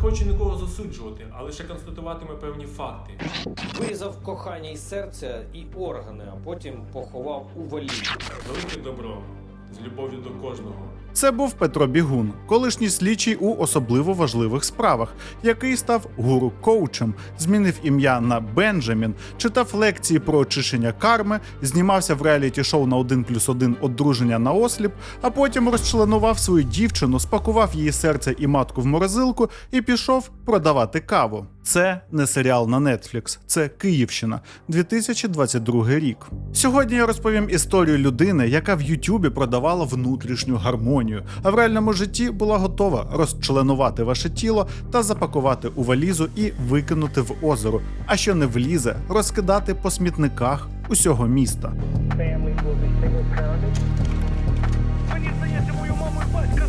хочу нікого засуджувати, а лише констатуватиме певні факти. Вирізав кохання і серця, і органи, а потім поховав у валізі. Велике добро з любов'ю до кожного. Це був Петро Бігун, колишній слідчий у особливо важливих справах, який став гуру-коучем, змінив ім'я на Бенджамін, читав лекції про очищення карми, знімався в реаліті-шоу на 1 плюс 1 одруження на осліп, а потім розчленував свою дівчину, спакував її серце і матку в морозилку і пішов продавати каву. Це не серіал на Netflix, це Київщина, 2022 рік. Сьогодні я розповім історію людини, яка в Ютубі продавала внутрішню гармонію, а в реальному житті була готова розчленувати ваше тіло та запакувати у валізу і викинути в озеро. А що не влізе, розкидати по смітниках усього міста. Мені здається, мою маму і батька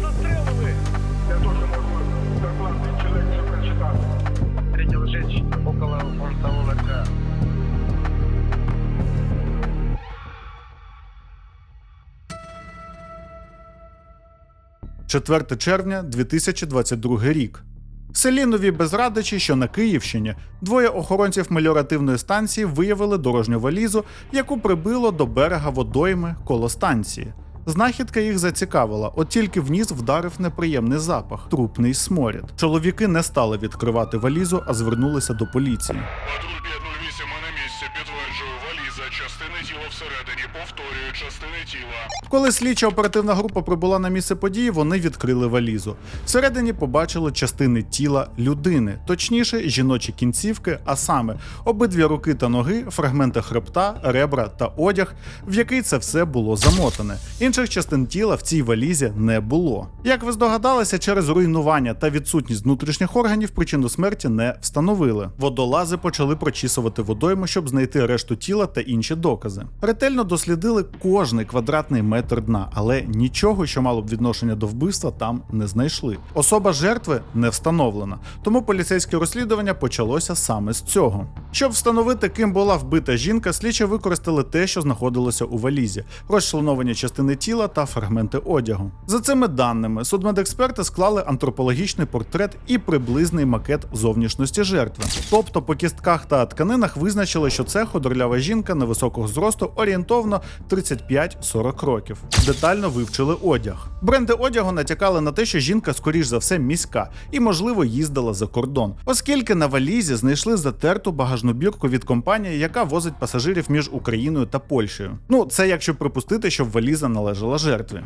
4 червня 2022 рік. В селі Нові Безрадичі, що на Київщині, двоє охоронців меліоративної станції виявили дорожню валізу, яку прибило до берега водойми коло станції. Знахідка їх зацікавила, от тільки в ніс вдарив неприємний запах трупний сморід. Чоловіки не стали відкривати валізу, а звернулися до поліції. Патруль 508 на місці. Підтверджую, валіза, частини тіла всередині. Повторюю, частини тіла. Коли слідча оперативна група прибула на місце події, вони відкрили валізу. Всередині побачили частини тіла людини, точніше, жіночі кінцівки, а саме обидві руки та ноги, фрагменти хребта, ребра та одяг, в який це все було замотане. Інших частин тіла в цій валізі не було. Як ви здогадалися, через руйнування та відсутність внутрішніх органів причину смерті не встановили. Водолази почали прочісувати водойму, щоб знайти решту тіла та інші докази. Ретельно дослідили кожний квадратний метр дна, але нічого, що мало б відношення до вбивства, там не знайшли. Особа жертви не встановлена, тому поліцейське розслідування почалося саме з цього. Щоб встановити, ким була вбита жінка, слідчі використали те, що знаходилося у валізі, розчленовані частини тіла та фрагменти одягу. За цими даними, судмедексперти склали антропологічний портрет і приблизний макет зовнішності жертви. Тобто по кістках та тканинах визначили, що це ходорлява жінка невисокого зросту орієнтовно 35-40 років. Детально вивчили одяг. Бренди одягу натякали на те, що жінка, скоріш за все, міська і, можливо, їздила за кордон, оскільки на валізі знайшли затерту багажну бірку від компанії, яка возить пасажирів між Україною та Польщею. Ну, це якщо припустити, щоб валіза належала жертві.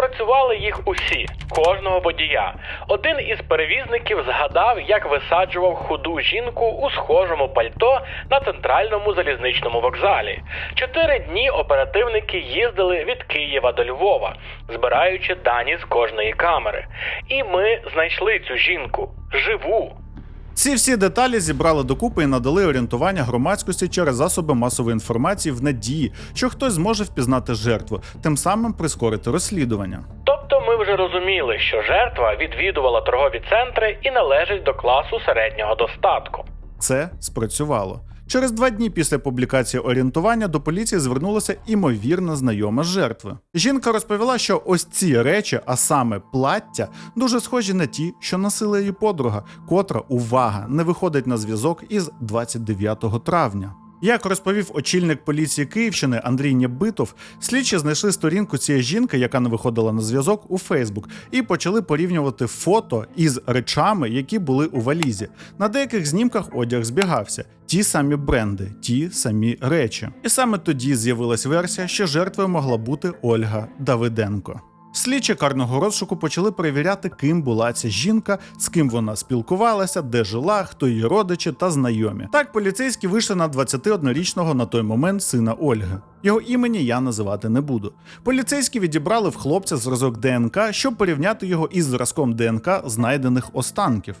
Ми відпрацювали їх усі, кожного водія. Один із перевізників згадав, як висаджував худу жінку у схожому пальто на центральному залізничному вокзалі. Чотири дні оперативники їздили від Києва до Львова, збираючи дані з кожної камери. І ми знайшли цю жінку живу. Ці всі деталі зібрали докупи і надали орієнтування громадськості через засоби масової інформації в надії, що хтось зможе впізнати жертву, тим самим прискорити розслідування. Тобто ми вже розуміли, що жертва відвідувала торгові центри і належить до класу середнього достатку. Це спрацювало. Через два дні після публікації орієнтування до поліції звернулася імовірна знайома жертви. Жінка розповіла, що ось ці речі, а саме плаття, дуже схожі на ті, що носила її подруга, котра увага не виходить на зв'язок із 29 травня. Як розповів очільник поліції Київщини Андрій Нєбитов, слідчі знайшли сторінку цієї жінки, яка не виходила на зв'язок у Фейсбук, і почали порівнювати фото із речами, які були у валізі. На деяких знімках одяг збігався, ті самі бренди, ті самі речі. І саме тоді з'явилась версія, що жертвою могла бути Ольга Давиденко. Слідчі карного розшуку почали перевіряти, ким була ця жінка, з ким вона спілкувалася, де жила, хто її родичі та знайомі. Так поліцейські вийшли на 21-річного на той момент сина Ольги. Його імені я називати не буду. Поліцейські відібрали в хлопця зразок ДНК, щоб порівняти його із зразком ДНК знайдених останків.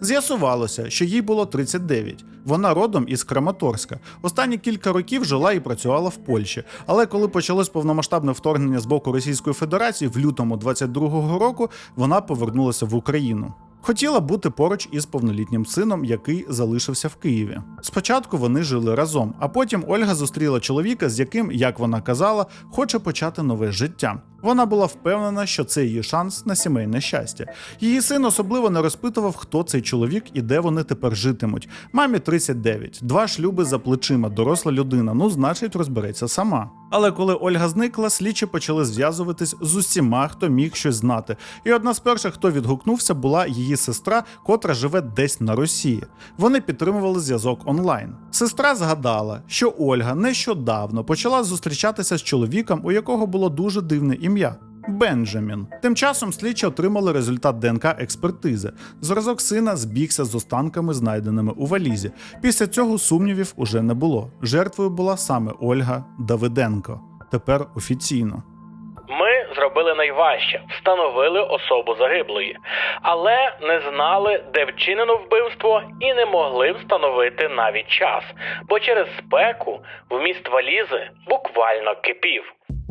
З'ясувалося, що їй було 39. Вона родом із Краматорська. Останні кілька років жила і працювала в Польщі. Але коли почалось повномасштабне вторгнення з боку Російської Федерації в лютому 22-го року, вона повернулася в Україну. Хотіла бути поруч із повнолітнім сином, який залишився в Києві. Спочатку вони жили разом, а потім Ольга зустріла чоловіка, з яким, як вона казала, хоче почати нове життя. Вона була впевнена, що це її шанс на сімейне щастя. Її син особливо не розпитував, хто цей чоловік і де вони тепер житимуть. Мамі 39, два шлюби за плечима, доросла людина. Ну, значить, розбереться сама. Але коли Ольга зникла, слідчі почали зв'язуватись з усіма, хто міг щось знати. І одна з перших, хто відгукнувся, була її сестра, котра живе десь на Росії. Вони підтримували зв'язок онлайн. Сестра згадала, що Ольга нещодавно почала зустрічатися з чоловіком, у якого було дуже дивне ім'я. Бенджамін. Тим часом слідчі отримали результат ДНК експертизи. Зразок сина збігся з останками, знайденими у валізі. Після цього сумнівів уже не було. Жертвою була саме Ольга Давиденко. Тепер офіційно. Ми зробили найважче встановили особу загиблої, але не знали, де вчинено вбивство, і не могли встановити навіть час, бо через спеку вміст валізи буквально кипів.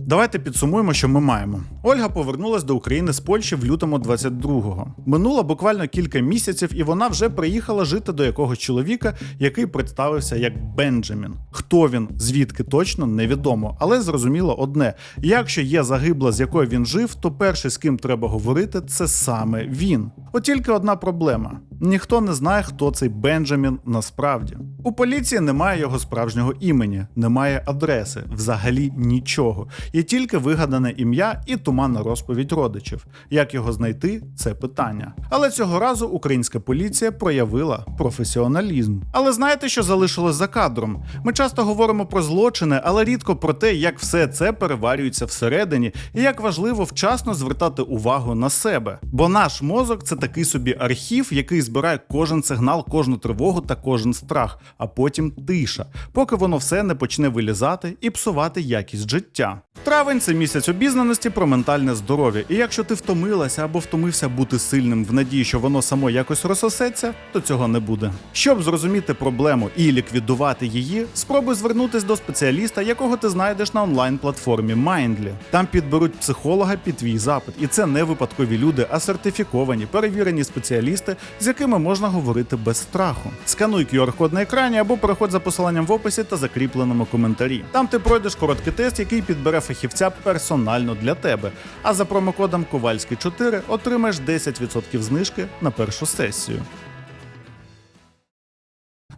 Давайте підсумуємо, що ми маємо. Ольга повернулась до України з Польщі в лютому 22-го. Минуло буквально кілька місяців, і вона вже приїхала жити до якогось чоловіка, який представився як Бенджамін. Хто він, звідки точно невідомо, але зрозуміло одне: якщо є загибла, з якою він жив, то перший, з ким треба говорити, це саме він. От тільки одна проблема: ніхто не знає, хто цей Бенджамін насправді. У поліції немає його справжнього імені, немає адреси, взагалі нічого. Є тільки вигадане ім'я і туманна розповідь родичів. Як його знайти це питання. Але цього разу українська поліція проявила професіоналізм. Але знаєте, що залишилось за кадром? Ми часто говоримо про злочини, але рідко про те, як все це переварюється всередині, і як важливо вчасно звертати увагу на себе. Бо наш мозок це такий собі архів, який збирає кожен сигнал, кожну тривогу та кожен страх, а потім тиша, поки воно все не почне вилізати і псувати якість життя. Травень це місяць обізнаності про ментальне здоров'я, і якщо ти втомилася або втомився бути сильним в надії, що воно само якось розсосеться, то цього не буде. Щоб зрозуміти проблему і ліквідувати її, спробуй звернутися до спеціаліста, якого ти знайдеш на онлайн-платформі Mindly. Там підберуть психолога під твій запит, і це не випадкові люди, а сертифіковані, перевірені спеціалісти, з якими можна говорити без страху. Скануй QR-код на екрані або переходь за посиланням в описі та закріпленому коментарі. Там ти пройдеш короткий тест, який підбере фахівця персонально для тебе. А за промокодом Ковальський 4 отримаєш 10% знижки на першу сесію.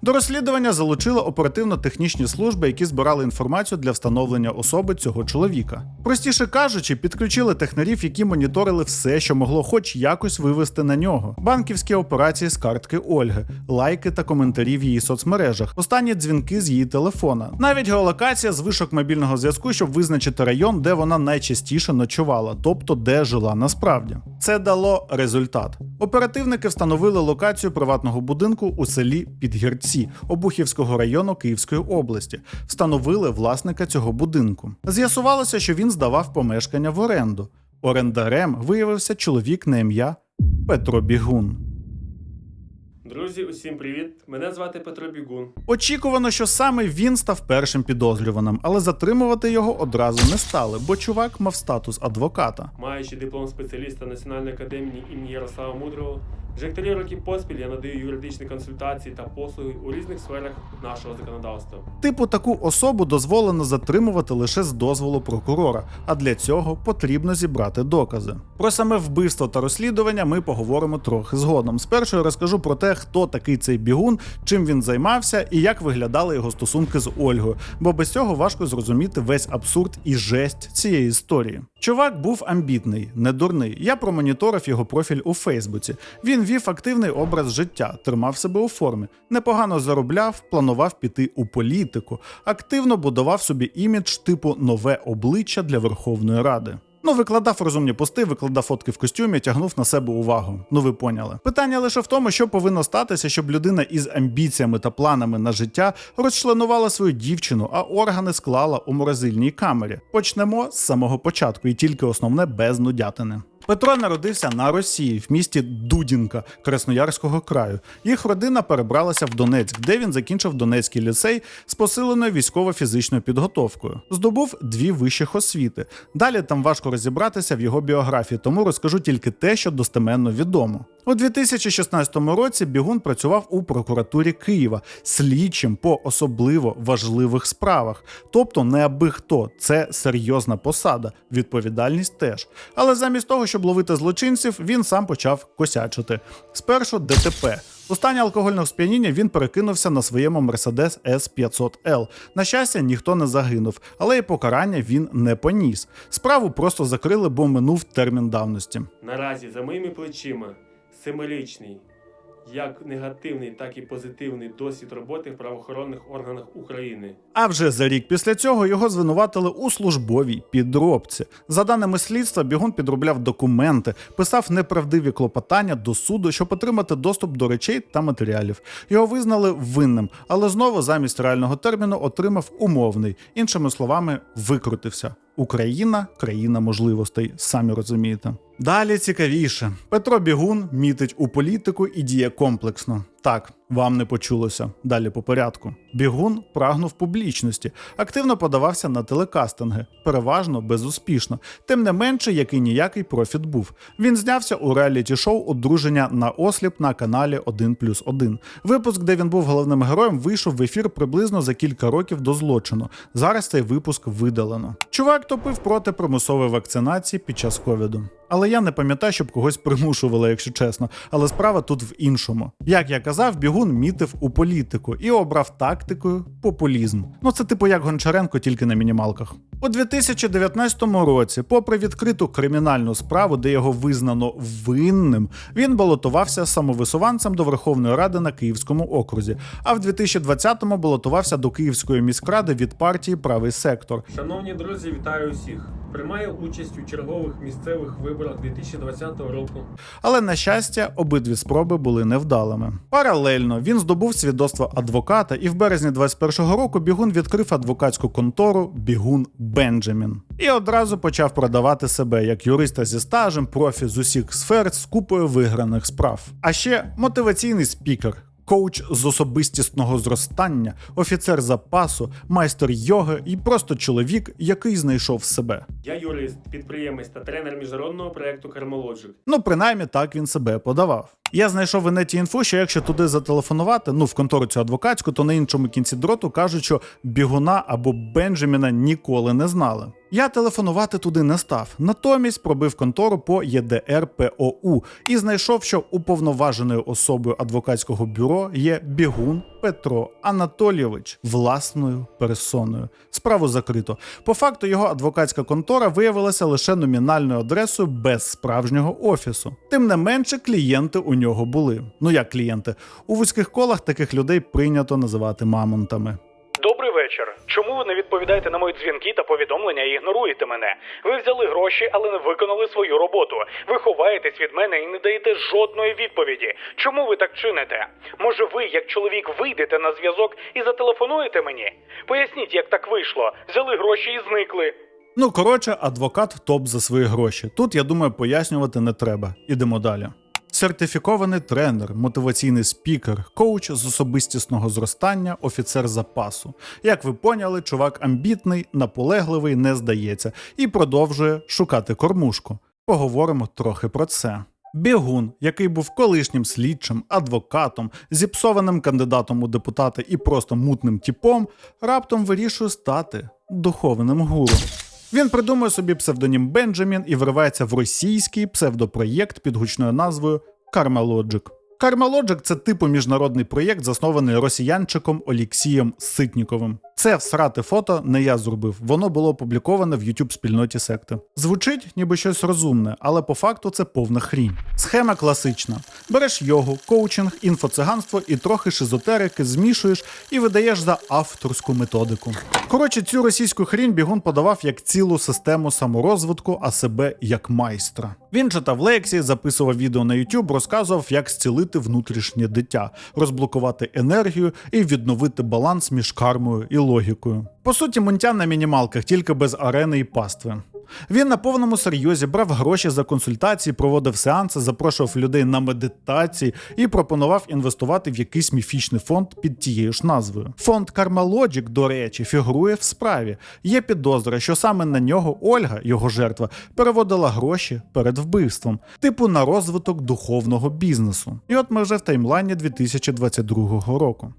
До розслідування залучили оперативно-технічні служби, які збирали інформацію для встановлення особи цього чоловіка. Простіше кажучи, підключили технарів, які моніторили все, що могло хоч якось вивести на нього: банківські операції з картки Ольги, лайки та коментарі в її соцмережах, останні дзвінки з її телефона, навіть геолокація з вишок мобільного зв'язку, щоб визначити район, де вона найчастіше ночувала, тобто де жила насправді. Це дало результат. Оперативники встановили локацію приватного будинку у селі Підгірці Обухівського району Київської області, встановили власника цього будинку. З'ясувалося, що він здавав помешкання в оренду. Орендарем виявився чоловік на ім'я Петро Бігун. Друзі, усім привіт! Мене звати Петро Бігун. Очікувано, що саме він став першим підозрюваним, але затримувати його одразу не стали, бо чувак мав статус адвоката. Маючи диплом спеціаліста Національної академії імені Ярослава Мудрого, вже три роки поспіль я надаю юридичні консультації та послуги у різних сферах нашого законодавства. Типу таку особу дозволено затримувати лише з дозволу прокурора, а для цього потрібно зібрати докази. Про саме вбивство та розслідування ми поговоримо трохи згодом. Спершу я розкажу про те, хто такий цей бігун, чим він займався і як виглядали його стосунки з Ольгою, бо без цього важко зрозуміти весь абсурд і жесть цієї історії. Чувак був амбітний, не дурний. Я промоніторив його профіль у Фейсбуці. Він вів активний образ життя, тримав себе у формі, непогано заробляв, планував піти у політику, активно будував собі імідж типу нове обличчя для Верховної Ради. Ну, викладав розумні пости, викладав фотки в костюмі, тягнув на себе увагу. Ну ви поняли. Питання лише в тому, що повинно статися, щоб людина із амбіціями та планами на життя розчленувала свою дівчину, а органи склала у морозильній камері. Почнемо з самого початку, і тільки основне без нудятини. Петро народився на Росії в місті Дудінка Красноярського краю. Їх родина перебралася в Донецьк, де він закінчив Донецький ліцей з посиленою військово-фізичною підготовкою. Здобув дві вищих освіти. Далі там важко розібратися в його біографії, тому розкажу тільки те, що достеменно відомо. У 2016 році Бігун працював у прокуратурі Києва слідчим по особливо важливих справах. Тобто не аби хто, це серйозна посада, відповідальність теж. Але замість того, щоб ловити злочинців, він сам почав косячити. Спершу ДТП. У стані алкогольного сп'яніння він перекинувся на своєму Mercedes S500L. На щастя, ніхто не загинув, але і покарання він не поніс. Справу просто закрили, бо минув термін давності. Наразі за моїми плечима семирічний, як негативний, так і позитивний досвід роботи в правоохоронних органах України. А вже за рік після цього його звинуватили у службовій підробці. За даними слідства, бігун підробляв документи, писав неправдиві клопотання до суду, щоб отримати доступ до речей та матеріалів. Його визнали винним, але знову замість реального терміну отримав умовний. Іншими словами, викрутився. Україна країна можливостей, самі розумієте. Далі цікавіше. Петро Бігун мітить у політику і діє комплексно. Так, вам не почулося. Далі по порядку. Бігун прагнув публічності, активно подавався на телекастинги, переважно безуспішно. Тим не менше, який ніякий профіт був. Він знявся у реаліті-шоу Одруження на осліп на каналі 1 плюс 1. Випуск, де він був головним героєм, вийшов в ефір приблизно за кілька років до злочину. Зараз цей випуск видалено. Чувак топив проти примусової вакцинації під час ковіду. Але я не пам'ятаю, щоб когось примушували, якщо чесно. Але справа тут в іншому. Як я казав, бігун мітив у політику і обрав тактикою популізм. Ну це типу як Гончаренко, тільки на мінімалках. У 2019 році, попри відкриту кримінальну справу, де його визнано винним, він балотувався самовисуванцем до Верховної Ради на Київському окрузі. А в 2020-му балотувався до Київської міськради від партії Правий сектор. Шановні друзі, вітаю усіх! Приймаю участь у чергових місцевих виборах 2020 року. Але на щастя, обидві спроби були невдалими. Паралельно він здобув свідоцтво адвоката, і в березні 21-го року бігун відкрив адвокатську контору Бігун Бенджамін і одразу почав продавати себе як юриста зі стажем, профі з усіх сфер з купою виграних справ. А ще мотиваційний спікер. Коуч з особистісного зростання, офіцер запасу, майстер йоги і просто чоловік, який знайшов себе. Я юрист, підприємець та тренер міжнародного проекту Кармологік. Ну, принаймні так він себе подавав. Я знайшов в інеті інфу, що якщо туди зателефонувати, ну в контору цю адвокатську, то на іншому кінці дроту кажуть, що бігуна або Бенджаміна ніколи не знали. Я телефонувати туди не став. Натомість пробив контору по ЄДР ПОУ і знайшов, що уповноваженою особою адвокатського бюро є бігун Петро Анатолійович власною персоною. Справу закрито. По факту його адвокатська контора виявилася лише номінальною адресою без справжнього офісу. Тим не менше, клієнти у нього були. Ну як клієнти? У вузьких колах таких людей прийнято називати мамонтами. Вечір. Чому ви не відповідаєте на мої дзвінки та повідомлення і ігноруєте мене? Ви взяли гроші, але не виконали свою роботу. Ви ховаєтесь від мене і не даєте жодної відповіді. Чому ви так чините? Може, ви, як чоловік, вийдете на зв'язок і зателефонуєте мені? Поясніть, як так вийшло. Взяли гроші і зникли. Ну коротше, адвокат топ за свої гроші. Тут я думаю, пояснювати не треба. Ідемо далі. Сертифікований тренер, мотиваційний спікер, коуч з особистісного зростання, офіцер запасу. Як ви поняли, чувак амбітний, наполегливий, не здається і продовжує шукати кормушку. Поговоримо трохи про це. Бігун, який був колишнім слідчим, адвокатом, зіпсованим кандидатом у депутати і просто мутним тіпом, раптом вирішує стати духовним гуру. Він придумує собі псевдонім Бенджамін і вривається в російський псевдопроєкт під гучною назвою. Karma Logic – це типу міжнародний проєкт, заснований росіянчиком Олексієм Ситніковим. Це всрате фото не я зробив, воно було опубліковане в youtube спільноті секти. Звучить ніби щось розумне, але по факту це повна хрінь. Схема класична: береш йогу, коучинг, інфоциганство і трохи шизотерики, змішуєш і видаєш за авторську методику. Коротше, цю російську хрінь бігун подавав як цілу систему саморозвитку, а себе як майстра. Він читав лекції, записував відео на YouTube, розказував, як зцілити внутрішнє дитя, розблокувати енергію і відновити баланс між кармою і логікою. По суті, Мунтян на мінімалках, тільки без арени і пастви. Він на повному серйозі брав гроші за консультації, проводив сеанси, запрошував людей на медитації і пропонував інвестувати в якийсь міфічний фонд під тією ж назвою. Фонд Logic, до речі, фігурує в справі. Є підозра, що саме на нього Ольга, його жертва, переводила гроші перед вбивством, типу на розвиток духовного бізнесу. І от ми вже в таймлайні 2022 року.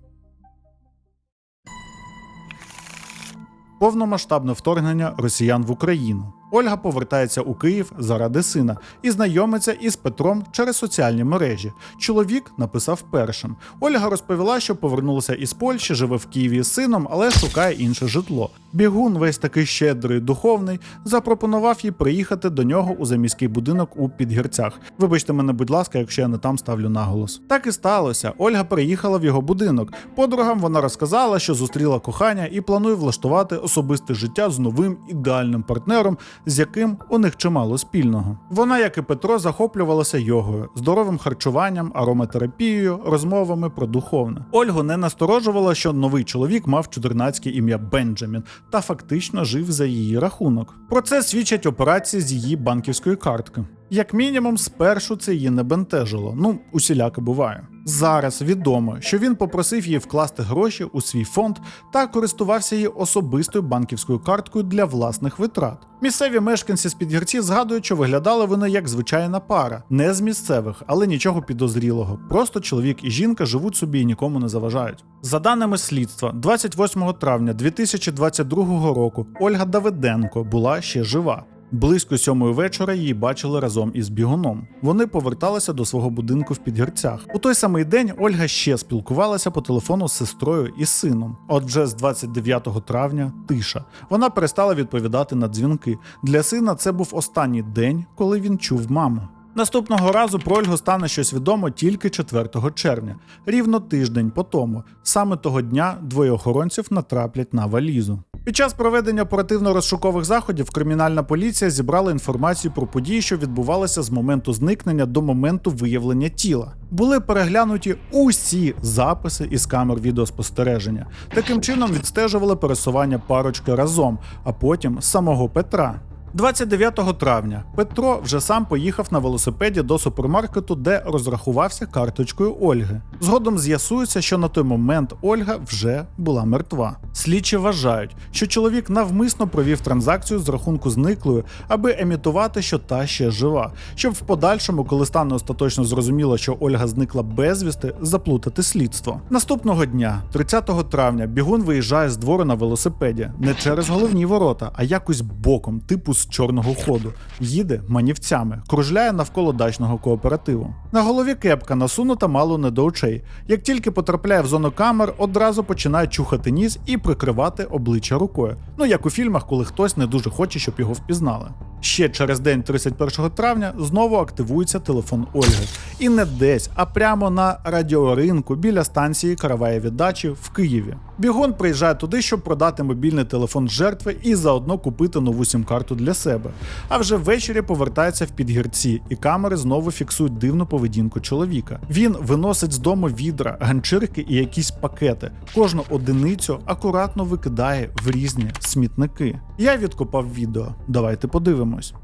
Повномасштабне вторгнення росіян в Україну. Ольга повертається у Київ заради сина і знайомиться із Петром через соціальні мережі. Чоловік написав першим. Ольга розповіла, що повернулася із Польщі, живе в Києві з сином, але шукає інше житло. Бігун, весь такий щедрий, духовний, запропонував їй приїхати до нього у заміський будинок у Підгірцях. Вибачте мене, будь ласка, якщо я не там ставлю наголос. Так і сталося. Ольга приїхала в його будинок. Подругам вона розказала, що зустріла кохання і планує влаштувати особисте життя з новим ідеальним партнером, з яким у них чимало спільного. Вона, як і Петро, захоплювалася йогою, здоровим харчуванням, ароматерапією, розмовами про духовне. Ольгу не насторожувало, що новий чоловік мав чудернацьке ім'я Бенджамін та фактично жив за її рахунок. Про це свідчать операції з її банківської картки. Як мінімум, спершу це її не бентежило. Ну, усіляке буває. Зараз відомо, що він попросив її вкласти гроші у свій фонд та користувався її особистою банківською карткою для власних витрат. Місцеві мешканці з підгірці згадують, що виглядали вони як звичайна пара, не з місцевих, але нічого підозрілого. Просто чоловік і жінка живуть собі і нікому не заважають. За даними слідства, 28 травня 2022 року Ольга Давиденко була ще жива. Близько сьомої вечора її бачили разом із бігуном. Вони поверталися до свого будинку в Підгірцях. У той самий день Ольга ще спілкувалася по телефону з сестрою і сином. Отже, з 29 травня тиша. Вона перестала відповідати на дзвінки. Для сина це був останній день, коли він чув маму. Наступного разу про Ольгу стане щось відомо тільки 4 червня, рівно тиждень по тому. Саме того дня двоє охоронців натраплять на валізу. Під час проведення оперативно-розшукових заходів кримінальна поліція зібрала інформацію про події, що відбувалися з моменту зникнення до моменту виявлення тіла. Були переглянуті усі записи із камер відеоспостереження. Таким чином відстежували пересування парочки разом, а потім самого Петра. 29 травня Петро вже сам поїхав на велосипеді до супермаркету, де розрахувався карточкою Ольги. Згодом з'ясується, що на той момент Ольга вже була мертва. Слідчі вважають, що чоловік навмисно провів транзакцію з рахунку зниклою, аби емітувати, що та ще жива, щоб в подальшому, коли стане остаточно зрозуміло, що Ольга зникла безвісти, заплутати слідство. Наступного дня, 30 травня, бігун виїжджає з двору на велосипеді не через головні ворота, а якось боком, типу з чорного ходу. Їде манівцями, кружляє навколо дачного кооперативу. На голові кепка насунута мало не до очей. Як тільки потрапляє в зону камер, одразу починає чухати ніс і прикривати обличчя рукою. Ну як у фільмах, коли хтось не дуже хоче, щоб його впізнали. Ще через день, 31 травня, знову активується телефон Ольги. І не десь, а прямо на радіоринку біля станції Караваєві дачі в Києві. Бігун приїжджає туди, щоб продати мобільний телефон жертви і заодно купити нову сім-карту для себе. А вже ввечері повертається в підгірці, і камери знову фіксують дивну поведінку чоловіка. Він виносить з дому відра, ганчірки і якісь пакети. Кожну одиницю акуратно викидає в різні смітники. Я відкопав відео. Давайте подивимось.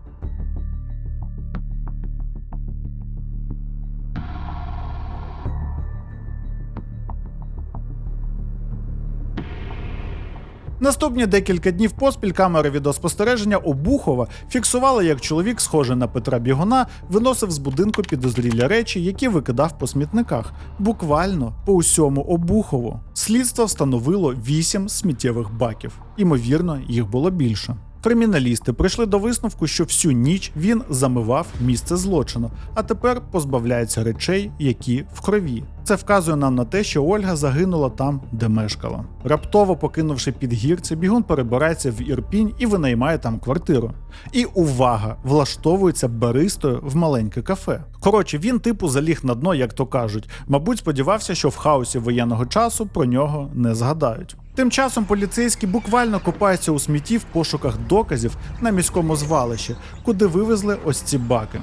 Наступні декілька днів поспіль камери відеоспостереження Обухова фіксували, як чоловік, схожий на Петра Бігуна, виносив з будинку підозрілі речі, які викидав по смітниках, буквально по усьому Обухову. Слідство встановило вісім сміттєвих баків. Імовірно, їх було більше. Криміналісти прийшли до висновку, що всю ніч він замивав місце злочину, а тепер позбавляється речей, які в крові. Це вказує нам на те, що Ольга загинула там, де мешкала. Раптово покинувши підгірці, бігун перебирається в Ірпінь і винаймає там квартиру. І увага! Влаштовується баристою в маленьке кафе. Коротше, він типу заліг на дно, як то кажуть. Мабуть, сподівався, що в хаосі воєнного часу про нього не згадають. Тим часом поліцейські буквально копаються у смітті в пошуках доказів на міському звалищі, куди вивезли ось ці баки.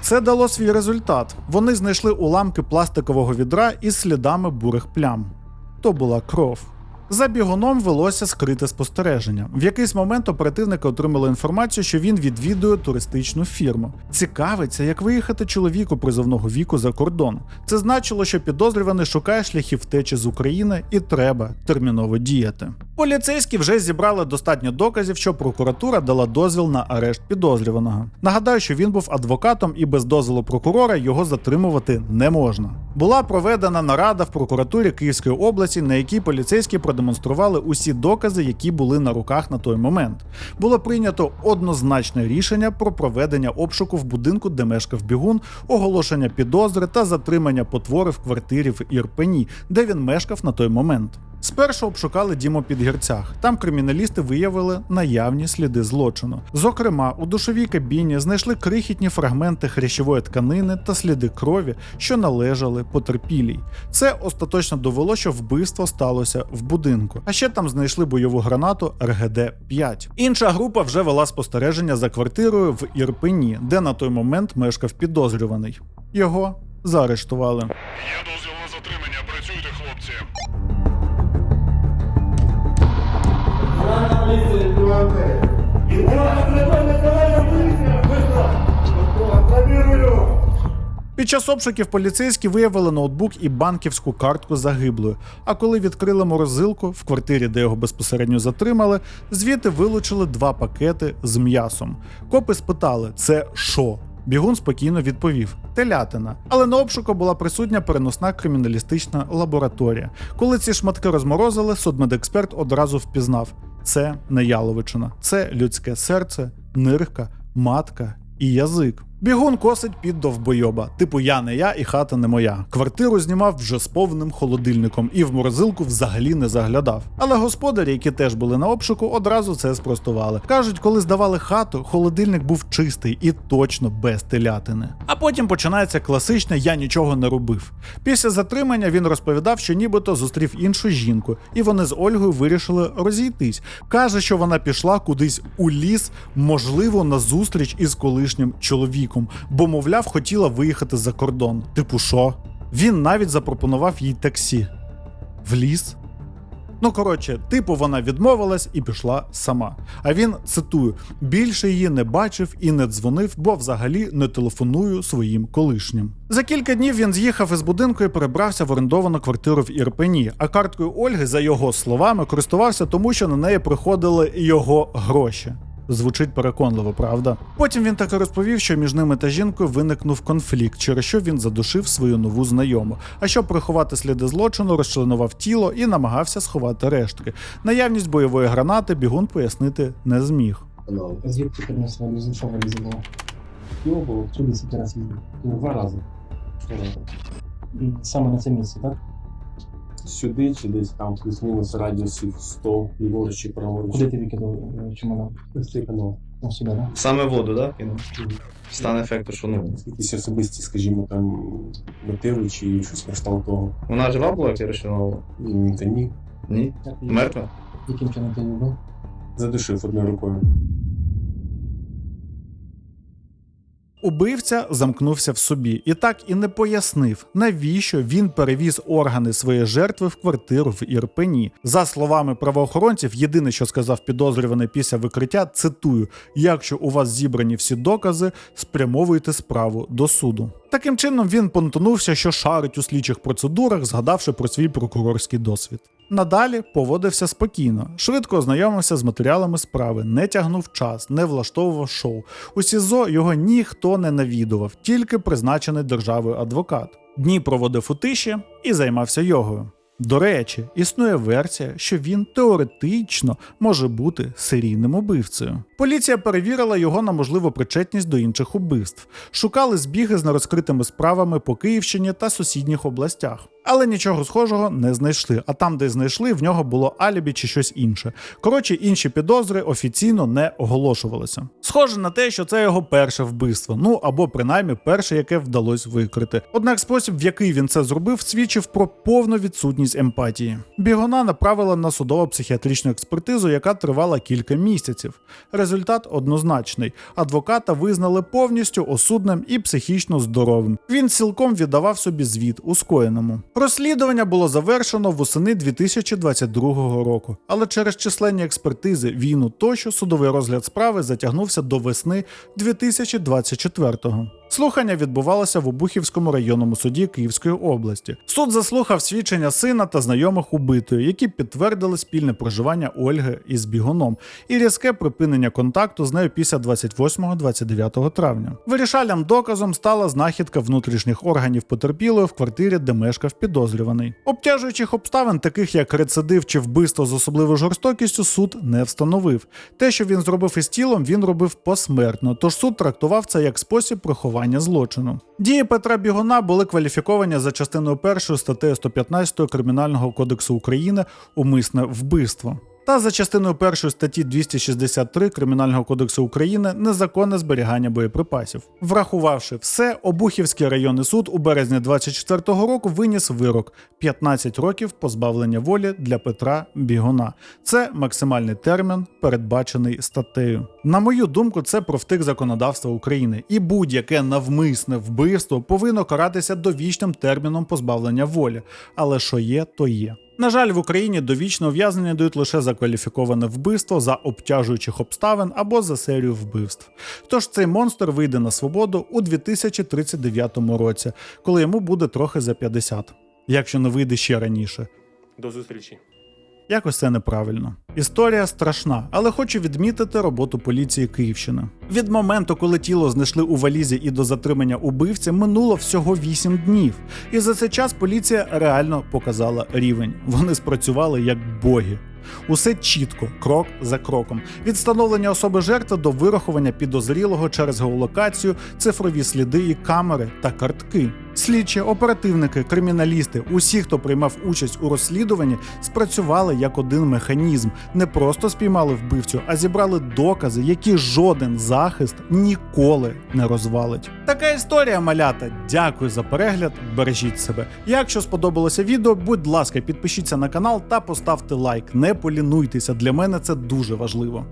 Це дало свій результат. Вони знайшли уламки пластикового відра із слідами бурих плям. То була кров. За бігуном велося скрите спостереження. В якийсь момент оперативники отримали інформацію, що він відвідує туристичну фірму. Цікавиться, як виїхати чоловіку призовного віку за кордон. Це значило, що підозрюваний шукає шляхів втечі з України і треба терміново діяти. Поліцейські вже зібрали достатньо доказів, що прокуратура дала дозвіл на арешт підозрюваного. Нагадаю, що він був адвокатом і без дозволу прокурора його затримувати не можна. Була проведена нарада в прокуратурі Київської області, на якій поліцейські продемонстрували усі докази, які були на руках на той момент. Було прийнято однозначне рішення про проведення обшуку в будинку, де мешкав бігун, оголошення підозри та затримання потвори в квартирі в Ірпені, де він мешкав на той момент. Спершу обшукали дім у Підгірцях. Там криміналісти виявили наявні сліди злочину. Зокрема, у душовій кабіні знайшли крихітні фрагменти хрящової тканини та сліди крові, що належали потерпілій. Це остаточно довело, що вбивство сталося в будинку. А ще там знайшли бойову гранату РГД-5. Інша група вже вела спостереження за квартирою в Ірпені, де на той момент мешкав підозрюваний. Його заарештували. Є дозвіл на затримання. Працюйте, Під час обшуків поліцейські виявили ноутбук і банківську картку загиблою. А коли відкрили морозилку в квартирі, де його безпосередньо затримали, звідти вилучили два пакети з м'ясом. Копи спитали, це що? Бігун спокійно відповів: телятина. Але на обшуку була присутня переносна криміналістична лабораторія. Коли ці шматки розморозили, судмедексперт одразу впізнав: це не яловичина, це людське серце, нирка, матка і язик. Бігун косить під довбойоба. Типу я не я і хата не моя. Квартиру знімав вже з повним холодильником і в морозилку взагалі не заглядав. Але господарі, які теж були на обшуку, одразу це спростували. Кажуть, коли здавали хату, холодильник був чистий і точно без телятини. А потім починається класичне я нічого не робив. Після затримання він розповідав, що нібито зустрів іншу жінку, і вони з Ольгою вирішили розійтись. Каже, що вона пішла кудись у ліс, можливо, на зустріч із колишнім чоловіком, бо, мовляв, хотіла виїхати за кордон. Типу, що? Він навіть запропонував їй таксі. В ліс? Ну, коротше, типу, вона відмовилась і пішла сама. А він цитую: більше її не бачив і не дзвонив, бо взагалі не телефоную своїм колишнім. За кілька днів він з'їхав із будинку і перебрався в орендовану квартиру в Ірпені. А карткою Ольги, за його словами, користувався тому, що на неї приходили його гроші. Звучить переконливо, правда? Потім він так і розповів, що між ними та жінкою виникнув конфлікт, через що він задушив свою нову знайому. А щоб приховати сліди злочину, розчленував тіло і намагався сховати рештки. Наявність бойової гранати бігун пояснити не зміг. Звідки принесла валіза була? Його 10 разів. Два рази. Саме на це місце, так? Сюди, чи десь там плюс-мінус радіусів 100, ліворуч чи праворуч. Куди ти викидав е, чемодан? Ось цей канал. Ну, сюди, так? Саме воду, так? Кинув? Стан ефекту, що ну. Якісь особисті, скажімо, там мотиви чи щось кшталт того. Вона жива була, як я розчленовував? Ні, Та ні. Ні. Мертва? Яким чином ти його? Задушив одною рукою. Убивця замкнувся в собі і так і не пояснив, навіщо він перевіз органи своєї жертви в квартиру в Ірпені. За словами правоохоронців, єдине, що сказав підозрюваний після викриття, цитую: якщо у вас зібрані всі докази, спрямовуйте справу до суду. Таким чином він понтонувся, що шарить у слідчих процедурах, згадавши про свій прокурорський досвід. Надалі поводився спокійно, швидко ознайомився з матеріалами справи, не тягнув час, не влаштовував шоу. У СІЗО його ніхто не навідував, тільки призначений державою адвокат. Дні проводив у тиші і займався йогою. До речі, існує версія, що він теоретично може бути серійним убивцею. Поліція перевірила його на можливу причетність до інших убивств, шукали збіги з нерозкритими справами по Київщині та сусідніх областях. Але нічого схожого не знайшли. А там, де знайшли, в нього було алібі чи щось інше. Коротше, інші підозри офіційно не оголошувалися. Схоже на те, що це його перше вбивство, ну або принаймні перше, яке вдалося викрити. Однак спосіб, в який він це зробив, свідчив про повну відсутність відсутність емпатії. Бігуна направила на судово-психіатричну експертизу, яка тривала кілька місяців. Результат однозначний: адвоката визнали повністю осудним і психічно здоровим. Він цілком віддавав собі звіт у скоєному. Розслідування було завершено восени 2022 року, але через численні експертизи, війну тощо судовий розгляд справи затягнувся до весни 2024-го. Слухання відбувалося в Обухівському районному суді Київської області. Суд заслухав свідчення сина та знайомих убитої, які підтвердили спільне проживання Ольги із бігуном і різке припинення контакту з нею після 28-29 травня. Вирішальним доказом стала знахідка внутрішніх органів потерпілої в квартирі, де мешкав підозрюваний. Обтяжуючих обставин, таких як рецидив чи вбивство з особливою жорстокістю, суд не встановив. Те, що він зробив із тілом, він робив посмертно, тож суд трактував це як спосіб приховання злочину. Дії Петра Бігуна були кваліфіковані за частиною першої статтею 115 Кримінального кодексу України умисне вбивство. Та за частиною 1 статті 263 Кримінального кодексу України незаконне зберігання боєприпасів. Врахувавши все, Обухівський районний суд у березні 24-го року виніс вирок 15 років позбавлення волі для Петра Бігуна. Це максимальний термін, передбачений статтею. На мою думку, це провтик законодавства України, і будь-яке навмисне вбивство повинно каратися довічним терміном позбавлення волі. Але що є, то є. На жаль, в Україні довічно ув'язнення дають лише за кваліфіковане вбивство за обтяжуючих обставин або за серію вбивств. Тож цей монстр вийде на свободу у 2039 році, коли йому буде трохи за 50, якщо не вийде ще раніше. До зустрічі. Якось це неправильно. Історія страшна, але хочу відмітити роботу поліції Київщини. Від моменту, коли тіло знайшли у валізі і до затримання убивця, минуло всього 8 днів. І за цей час поліція реально показала рівень. Вони спрацювали як боги. Усе чітко, крок за кроком. Від встановлення особи жертви до вирахування підозрілого через геолокацію, цифрові сліди і камери та картки. Слідчі, оперативники, криміналісти, усі, хто приймав участь у розслідуванні, спрацювали як один механізм. Не просто спіймали вбивцю, а зібрали докази, які жоден захист ніколи не розвалить. Така історія, малята. Дякую за перегляд. Бережіть себе. Якщо сподобалося відео, будь ласка, підпишіться на канал та поставте лайк. Не полінуйтеся. Для мене це дуже важливо.